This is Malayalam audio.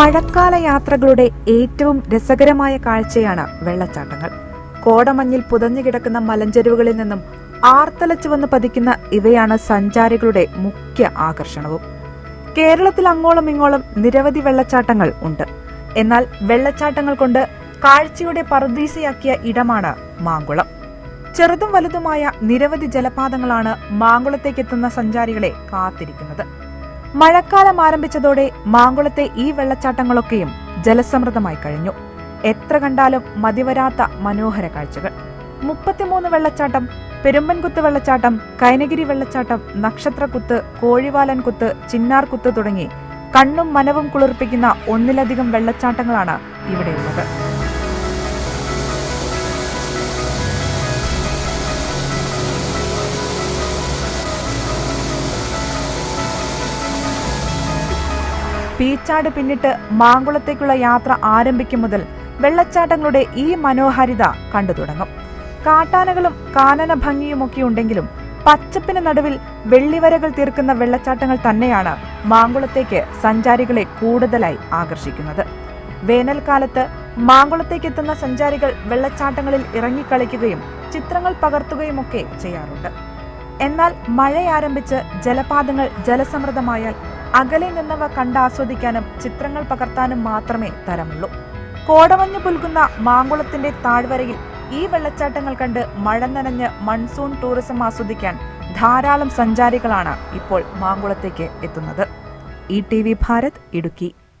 മഴക്കാല യാത്രകളുടെ ഏറ്റവും രസകരമായ കാഴ്ചയാണ് വെള്ളച്ചാട്ടങ്ങൾ. കോടമഞ്ഞിൽ പുതഞ്ഞു കിടക്കുന്ന മലഞ്ചെരുവുകളിൽ നിന്നും ആർത്തലച്ചു വന്ന് പതിക്കുന്ന ഇവയാണ് സഞ്ചാരികളുടെ മുഖ്യ ആകർഷണവും. കേരളത്തിൽ അങ്ങോളം ഇങ്ങോളം നിരവധി വെള്ളച്ചാട്ടങ്ങൾ ഉണ്ട്. എന്നാൽ വെള്ളച്ചാട്ടങ്ങൾ കൊണ്ട് കാഴ്ചയുടെ പറുദീസയാക്കിയ ഇടമാണ് മാങ്കുളം. ചെറുതും വലുതുമായ നിരവധി ജലപാതങ്ങളാണ് മാങ്കുളത്തേക്കെത്തുന്ന സഞ്ചാരികളെ കാത്തിരിക്കുന്നത്. മഴക്കാലം ആരംഭിച്ചതോടെ മാങ്കുളത്തെ ഈ വെള്ളച്ചാട്ടങ്ങളൊക്കെയും ജലസമൃദ്ധമായി കഴിഞ്ഞു. എത്ര കണ്ടാലും മതിവരാത്ത മനോഹര കാഴ്ചകൾ. മുപ്പത്തിമൂന്ന് വെള്ളച്ചാട്ടം പെരുമ്പൻകുത്ത് വെള്ളച്ചാട്ടം കൈനഗിരി വെള്ളച്ചാട്ടം നക്ഷത്രക്കുത്ത് കോഴിവാലൻ കുത്ത് ചിന്നാർ കുത്ത് തുടങ്ങി കണ്ണും മനവും കുളിർപ്പിക്കുന്ന ഒന്നിലധികം വെള്ളച്ചാട്ടങ്ങളാണ് ഇവിടെയുള്ളത് പീച്ചാട് പിന്നിട്ട് മാങ്കുളത്തേക്കുള്ള യാത്ര ആരംഭിക്കും മുതൽ വെള്ളച്ചാട്ടങ്ങളുടെ ഈ മനോഹാരിത കണ്ടു തുടങ്ങും. കാട്ടാനകളും കാനന ഭംഗിയുമൊക്കെ ഉണ്ടെങ്കിലും പച്ചപ്പിന് നടുവിൽ വെള്ളിവരകൾ തീർക്കുന്ന വെള്ളച്ചാട്ടങ്ങൾ തന്നെയാണ് മാങ്കുളത്തേക്ക് സഞ്ചാരികളെ കൂടുതലായി ആകർഷിക്കുന്നത്. വേനൽക്കാലത്ത് മാങ്കുളത്തേക്ക് എത്തുന്ന സഞ്ചാരികൾ വെള്ളച്ചാട്ടങ്ങളിൽ ഇറങ്ങിക്കളിക്കുകയും ചിത്രങ്ങൾ പകർത്തുകയും ഒക്കെ ചെയ്യാറുണ്ട്. എന്നാൽ മഴ ആരംഭിച്ച് ജലപാതങ്ങൾ ജലസമൃദ്ധമായാൽ അകലെ നിന്നവ കണ്ടാസ്വദിക്കാനും ചിത്രങ്ങൾ പകർത്താനും മാത്രമേ തരമുള്ളൂ. കോടമഞ്ഞ് പുൽകുന്ന മാങ്കുളത്തിന്റെ താഴ്വരയിൽ ഈ വെള്ളച്ചാട്ടങ്ങൾ കണ്ട് മഴ നനഞ്ഞ് മൺസൂൺ ടൂറിസം ആസ്വദിക്കാൻ ധാരാളം സഞ്ചാരികളാണ് ഇപ്പോൾ മാങ്കുളത്തേക്ക് എത്തുന്നത്. E T V Bharat Idukki.